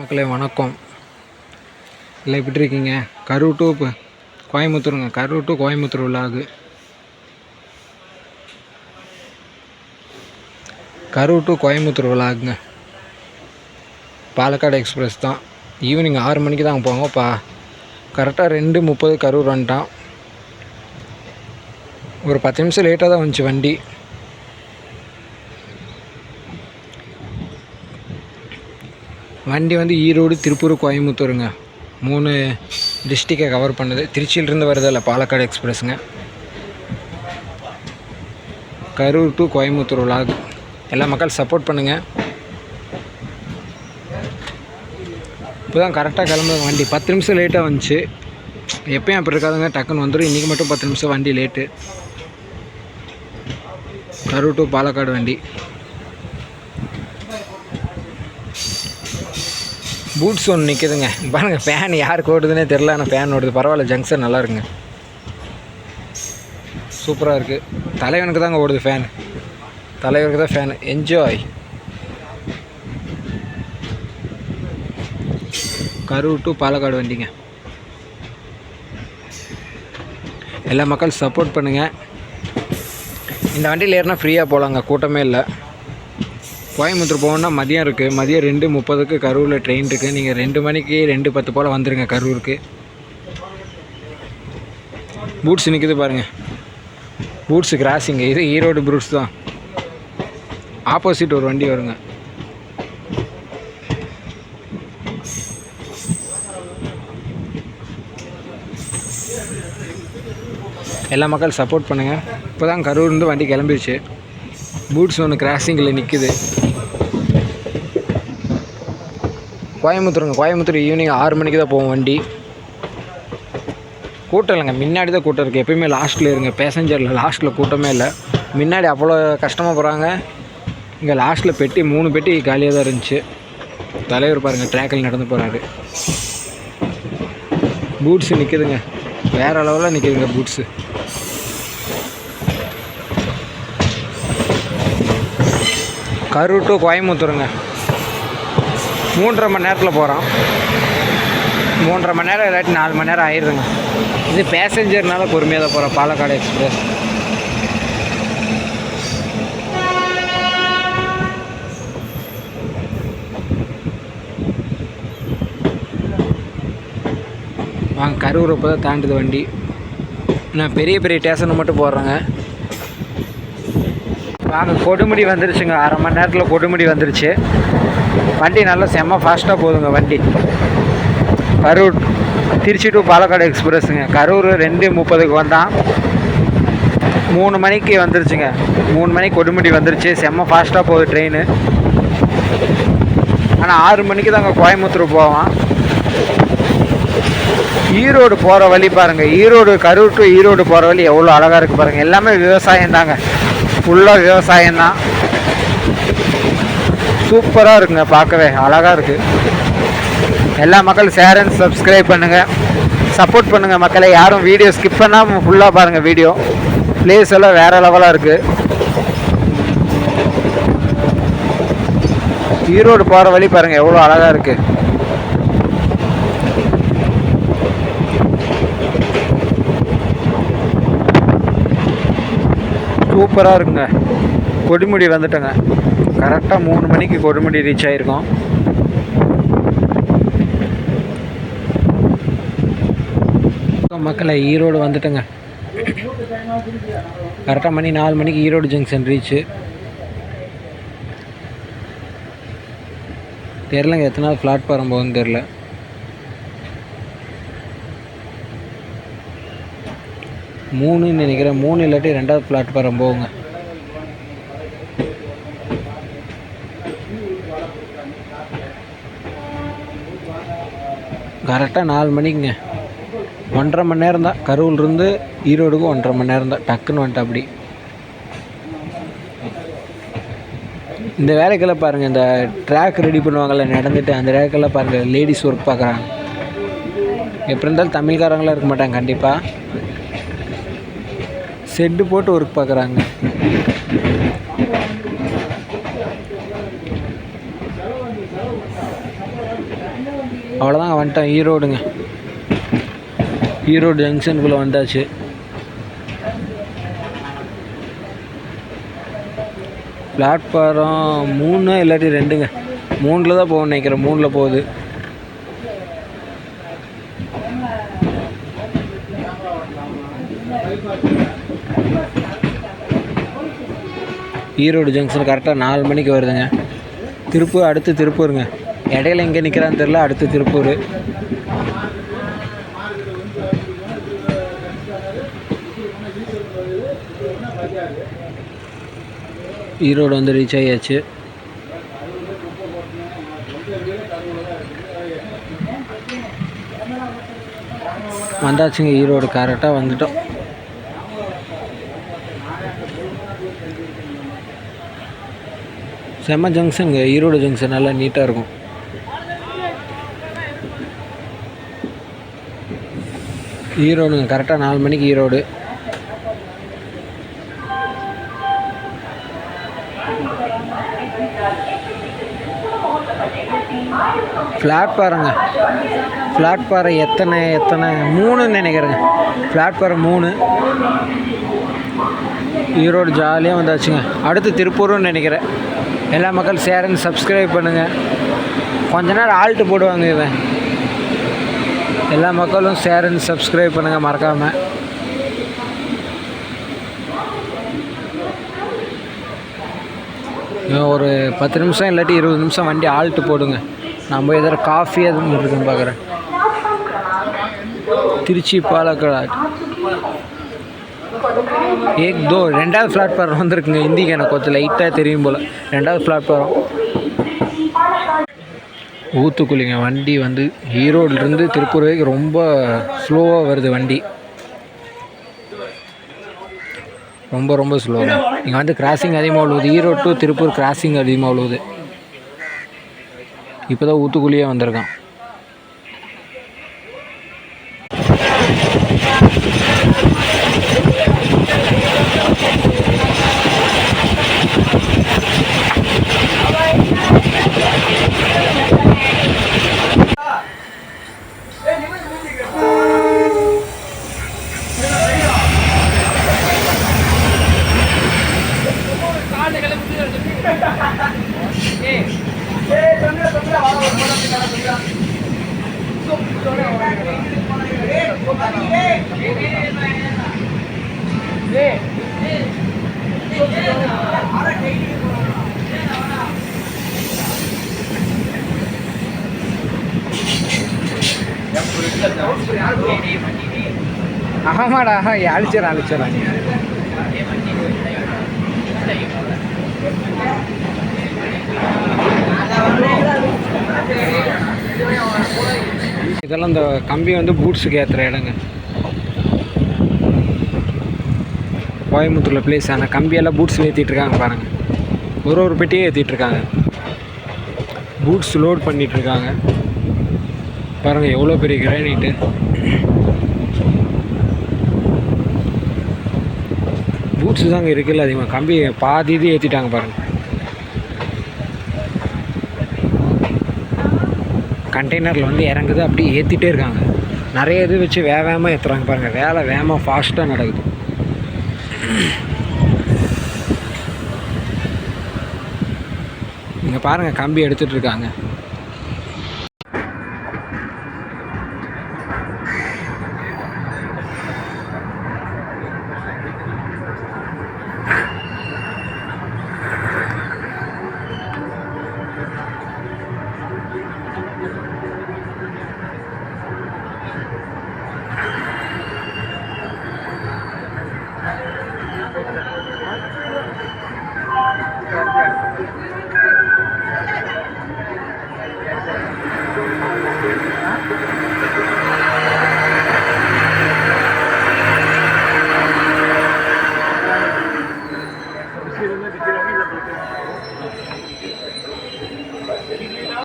மக்களே வணக்கம். இல்லை எப்படி இருக்கீங்க? கரூர் டு இப்போ கோயம்புத்தூருங்க. கரூர் டு கோயம்புத்தூர் விழாகு கரூர் டு கோயம்புத்தூர் விழாகுங்க பாலக்காடு எக்ஸ்பிரஸ் தான். ஈவினிங் ஆறு மணிக்கு தான் போங்க பா. கரெக்டாக ரெண்டு முப்பது கரூர் வந்துட்டான் ஒரு பத்து நிமிஷம் லேட்டாக தான் வந்துச்சு வண்டி. வண்டி வந்து ஈரோடு திருப்பூர் கோயம்புத்தூருங்க. மூணு டிஸ்ட்ரிக்கை கவர் பண்ணுது. திருச்சியிலிருந்து வருதில்ல பாலக்காடு எக்ஸ்பிரஸுங்க கரூர் டு கோயம்புத்தூர் விலாக் எல்லா மக்கள் சப்போர்ட் பண்ணுங்கள் இப்போ தான் கரெக்டாக கிளம்புது வண்டி. பத்து நிமிஷம் லேட்டாக வந்துச்சு. எப்பயும் அப்படி இருக்காதுங்க. டக்குன்னு வந்துடும் இன்றைக்கி மட்டும் பத்து நிமிஷம் வண்டி லேட்டு கரூர் டு பாலக்காடு வண்டி. பூட்ஸ் ஒன்று நிற்குதுங்க பாருங்க ஃபேன் யாருக்கு ஓடுதுன்னே தெரில ஆனால் ஃபேன் ஓடுது. பரவாயில்ல ஜங்ஷன் நல்லா இருக்குங்க. சூப்பராக இருக்குது தலைவனுக்கு தாங்க ஓடுது ஃபேன் தலைவருக்கு தான் fan enjoy Karur to Palakkad வண்டிங்க. எல்லா மக்கள் சப்போர்ட் பண்ணுங்கள் இந்த வண்டியில் ஏறினா ஃப்ரீயாக போகலாங்க கூட்டமே இல்லை. கோயம்புத்தூர் போகணுன்னா மதியம் இருக்குது மதியம் ரெண்டு முப்பதுக்கு கரூரில் ட்ரெயின் இருக்குது நீங்கள் ரெண்டு மணிக்கு ரெண்டு பத்து போல் வந்துடுங்க கரூருக்கு. பூட்ஸ் நிற்குது பாருங்கள் பூட்ஸு கிராசிங்கு இது ஈரோடு பூட்ஸ் தான். ஆப்போசிட் ஒரு வண்டி வருங்க. எல்லா மக்கள் சப்போர்ட் பண்ணுங்கள் இப்போ தான் கரூர்ந்து வண்டி கிளம்பிருச்சு. பூட்ஸ் ஒன்று கிராசிங்கில் நிற்குது கோயம்புத்தூருங்க கோயம்புத்தூர் ஈவினிங் ஆறு மணிக்கு தான் போவோம் வண்டி. கூட்டம் இல்லைங்க முன்னாடி தான் கூட்டம் இருக்குது எப்பயுமே லாஸ்ட்டில் இருங்க பேசஞ்சரில் லாஸ்ட்டில் கூட்டமே இல்லை. முன்னாடி அவ்வளோ கஷ்டமாக போகிறாங்க இங்கே லாஸ்ட்டில் பெட்டி மூணு பெட்டி காலியாக தான் இருந்துச்சு. தலைவர் பாருங்கள் ட்ராக்கில் நடந்து போகிறாரு பூட்ஸு நிற்குதுங்க வேறு அளவில் நிற்குதுங்க பூட்ஸு கரூர் டு கோயம்புத்தூருங்க. மூன்றரை மணி நேரத்தில் போகிறோம் மூன்றரை மணி நேரம் இல்லாட்டி நாலு மணி நேரம் ஆயிடுதுங்க இது பேசஞ்சர்னால பொறுமையாக தான் போகிறோம் பாலக்காடு எக்ஸ்பிரஸ் வாங்க கரூர் இப்போ தான் தாண்டுது வண்டி. நான் பெரிய பெரிய ஸ்டேஷனை மட்டும் போடுறேங்க. வாங்க கொடுமுடி வந்துருச்சுங்க. அரை மணி நேரத்தில் கொடுமுடி வந்துருச்சு. வண்டி நல்லா செம்ம ஃபாஸ்ட்டாக போகுதுங்க வண்டி. கரூர் திருச்சி டு பாலக்காடு எக்ஸ்பிரஸுங்க கரூர் ரெண்டு முப்பதுக்கு வந்தான். மூணு மணிக்கு வந்துருச்சுங்க. மூணு மணிக்கு கொடுமுடி வந்துருச்சு. செம்ம ஃபாஸ்ட்டாக போகுது ட்ரெயின் ஆனால் ஆறு மணிக்கு தாங்க கோயம்புத்தூர் போவான். ஈரோடு போகிற வழி பாருங்கள் ஈரோடு கரூர் டு ஈரோடு போகிற வழி எவ்வளோ அழகாக இருக்குது பாருங்கள் எல்லாமே விவசாயம் தாங்க ஃபுல்லாக விவசாயம் தான் சூப்பராக இருக்குங்க பார்க்கவே. அழகாக இருக்குது எல்லா மக்களும் ஷேர் அண்ட் சப்ஸ்கிரைப் பண்ணுங்கள் சப்போர்ட் பண்ணுங்கள் மக்களை. யாரும் வீடியோ ஸ்கிப் பண்ணாமல் ஃபுல்லாக பாருங்கள் வீடியோ ப்ளேஸ் எல்லாம் வேறு லெவலாக இருக்குது ஈரோடு போகிற வழி பாருங்கள் எவ்வளோ அழகாக இருக்குது சூப்பராக இருக்குங்க. கொடுமுடி வந்துட்டோங்க. கரெக்டாக மூணு மணிக்கு கொடுமுடி ரீச் ஆகிருக்கோம் மக்களை ஈரோடு வந்துட்டோங்க. கரெக்டாக மணி நாலு மணிக்கு ஈரோடு ஜங்ஷன் ரீச்சு தெரிலங்க எத்தனாவது நாள் பிளாட்ஃபாரம் போகுதுன்னு தெரில மூணுன்னு நினைக்கிறேன். மூணு இல்லாட்டி ரெண்டாவது பிளாட்ஃபாரம் போங்க கரெக்டாக நாலு மணிக்குங்க. ஒன்றரை மணி நேரம் தான். கரூர்லேருந்து ஈரோடுக்கு ஒன்றரை மணி நேரம் தான். டக்குன்னு வந்துட்டு அப்படி. இந்த வேலைக்கெல்லாம் பாருங்கள் இந்த ட்ராக் ரெடி பண்ணுவாங்கள்ல நடந்துட்டு அந்த வேலைக்கெல்லாம் பாருங்கள் லேடிஸ் ஒர்க் பார்க்குறாங்க. எப்படி இருந்தாலும் தமிழ்காரங்களாம் இருக்க மாட்டாங்க கண்டிப்பாக செட்டு போட்டு ஒர்க் பார்க்குறாங்க. அவ்வளோதான் வந்துட்டேன் ஈரோடுங்க. ஈரோடு ஜங்ஷனுக்குள்ளே வந்தாச்சு பிளாட்ஃபாரம் மூணு இல்லாட்டி ரெண்டுங்க. மூணில் தான் போகணும்னு நினைக்கிறேன் மூணில் போகுது. ஈரோடு ஜங்ஷன் கரெக்டாக நாலு மணிக்கு வருதுங்க. திருப்பூர் அடுத்து திருப்பூருங்க. இடையில எங்கே நிற்கிறான்னு தெரில அடுத்து திருப்பூர். ஈரோடு வந்து ரீச் ஆகியாச்சு வந்தாச்சுங்க ஈரோடு கரெக்டாக வந்துட்டோம். செம்ம ஜங்ஷனுங்க ஈரோடு ஜங்ஷன் நல்லா நீட்டாக இருக்கும். ஈரோடுங்க கரெக்டாக நாலு மணிக்கு ஈரோடு. ஃப்ளாட் பாருங்க. ஃப்ளாட் பாறை எத்தனை எத்தனை மூணுன்னு நினைக்கிறேங்க. ஃப்ளாட் பாறை மூணு. ஈரோடு ஜாலியாக வந்தாச்சுங்க. அடுத்து திருப்பூர்னு நினைக்கிறேன். எல்லா மக்கள் சேரன் சப்ஸ்கிரைப் பண்ணுங்கள் கொஞ்ச நேரம் ஆல்ட்டு போடுவாங்க இவன். எல்லா மக்களும் சேரன் சப்ஸ்கிரைப் பண்ணுங்கள் மறக்காமல் இன்னும் ஒரு பத்து நிமிஷம் இல்லாட்டி இருபது நிமிஷம் வண்டி ஆல்ட்டு போடுங்க. நான் போய் எதாவது காஃபி எதுவும் இருக்குன்னு பார்க்குறேன் திருச்சி பாலக்காடு ஏக் தோ ரெண்டாவது பிளாட்ஃபார்ம் வந்திருக்குங்க. ஹிந்திக்கு எனக்கு கொஞ்சம் லைட்டாக தெரியும் போல். ரெண்டாவது பிளாட்ஃபார்ம் ஊத்துக்குழிங்க வண்டி வந்து ஈரோடுலேருந்து திருப்பூர் வரைக்கும் ரொம்ப ஸ்லோவாக வருது வண்டி. ரொம்ப ரொம்ப ஸ்லோவாக இங்கே வந்து கிராசிங் அதிகமாக உழுவுது ஈரோடு டு திருப்பூர் கிராசிங் அதிகமாக விழுவுது இப்போ தான் ஊத்துக்குழியே வந்திருக்கான். ஆமாடா அழிச்சிடறேன் அழிச்சிடறேன். இதெல்லாம் இந்த கம்பி வந்து பூட்ஸுக்கு ஏற்றுற இடங்க. கோயம்புத்தூரில் பிளேஸ் அந்த கம்பியெல்லாம் பூட்ஸ் ஏற்றிட்டுருக்காங்க பாருங்கள் ஒரு ஒரு பெட்டியே ஏற்றிட்டு இருக்காங்க. பூட்ஸ் லோட் பண்ணிட்டு இருக்காங்க. பாருங்கள் எவ்வளோ பெரிய கிரானைட்டு பூட்ஸ் தாங்க இருக்குல்ல அதிகமாக கம்பி பாதி இது ஏற்றிட்டாங்க பாருங்கள் கண்டெய்னரில் வந்து இறங்குது அப்படியே ஏற்றிட்டே இருக்காங்க. நிறைய இது வச்சு வே வேகமாக ஏற்றுறாங்க பாருங்கள் வேலை வேகமாக ஃபாஸ்ட்டாக நடக்குது. இங்கே பாருங்கள் கம்பி எடுத்துகிட்ருக்காங்க